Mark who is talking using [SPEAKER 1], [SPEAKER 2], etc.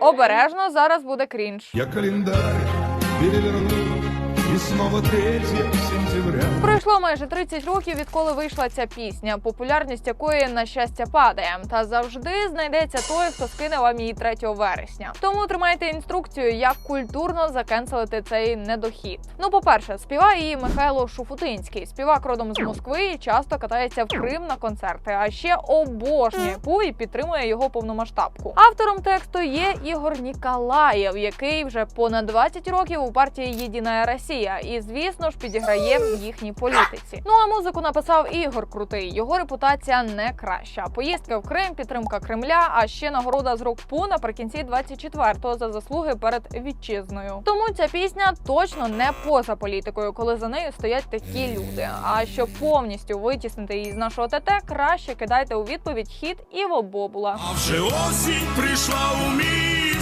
[SPEAKER 1] Обережно зараз буде крінж.
[SPEAKER 2] Я календарь переверну, знову снова 3 сентября.
[SPEAKER 1] Пройшло майже 30 років, відколи вийшла ця пісня, популярність якої на щастя падає. Та завжди знайдеться той, хто скине вам її 3 вересня. Тому тримайте інструкцію, як культурно закенселити цей недохід. Ну, по-перше, співає її Михайло Шуфутинський. Співак родом з Москви і часто катається в Крим на концерти. А ще обожнює пу і підтримує його повномасштабку. Автором тексту є Ігор Ніколаєв, який вже понад 20 років у партії Єдина Росія, і звісно ж підіграє в їхній політиці. Ну а музику написав Ігор Крутий. Його репутація не краща. Поїздка в Крим, підтримка Кремля, а ще нагорода з рук ПУ наприкінці 24-го за заслуги перед вітчизною. Тому ця пісня точно не поза політикою, коли за нею стоять такі люди. А щоб повністю витіснити її з нашого ТТ, краще кидайте у відповідь хіт Іво Бобула.
[SPEAKER 3] А вже осінь прийшла у мій